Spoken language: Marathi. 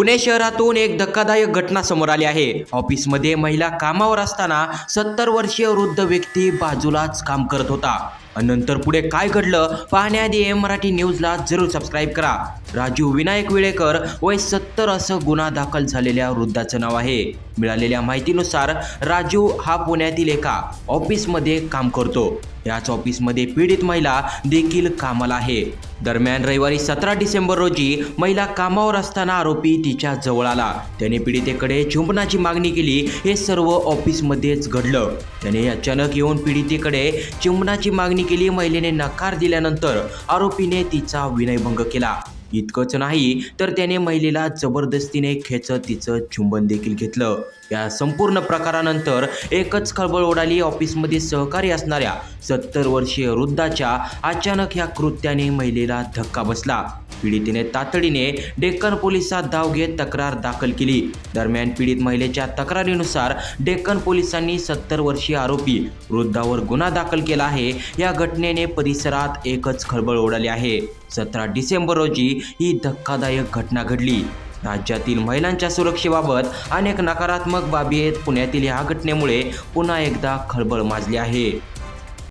पुणे शहरातून एक धक्कादायक घटना समोर आली आहे. ऑफिसमध्ये महिला कामावर असताना सत्तर वर्षीय वृद्ध व्यक्ती बाजूलाच काम करत होता. नंतर पुढे काय घडलं पाहण्याआधी एम मराठी न्यूजला जरूर सबस्क्राईब करा. राजू विनायक विळेकर वय सत्तर असं गुन्हा दाखल झालेल्या वृद्धाचं नाव आहे. मिळालेल्या माहितीनुसार राजू हा पुण्यातील एका ऑफिसमध्ये काम करतो. याच ऑफिसमध्ये पीडित महिला देखील कामाला आहे. दरम्यान रविवारी सतरा डिसेंबर रोजी महिला कामावर असताना आरोपी तिच्या जवळ आला. त्याने पीडितेकडे चुंबनाची मागणी केली. हे सर्व ऑफिसमध्येच घडलं. त्याने अचानक येऊन पीडितेकडे चुंबनाची मागणी केली. महिलेने नकार दिल्यानंतर आरोपीने तिचा विनयभंग केला. इतकंच नाही तर त्याने महिलेला जबरदस्तीने खेचत तिचं चुंबन देखील घेतलं. या संपूर्ण प्रकारानंतर एकच खळबळ उडाली ऑफिसमध्ये सहकारी असणाऱ्या सत्तर वर्षीय वृद्धाच्या. अचानक या कृत्याने महिलेला धक्का बसला. पीडितेने तातडीने डेक्कन पोलिसात धाव घेत तक्रार दाखल केली. दरम्यान पीडित महिलेच्या तक्रारीनुसार डेक्कन पोलिसांनी सत्तर वर्षीय आरोपी वृद्धावर गुन्हा दाखल केला आहे. या घटनेने परिसरात एकच खळबळ उडाली आहे. सतरा डिसेंबर रोजी ही धक्कादायक घटना घडली. राज्यातील महिलांच्या सुरक्षेबाबत अनेक नकारात्मक बाबी आहेत. पुण्यातील ह्या घटनेमुळे पुन्हा एकदा खळबळ माजली आहे.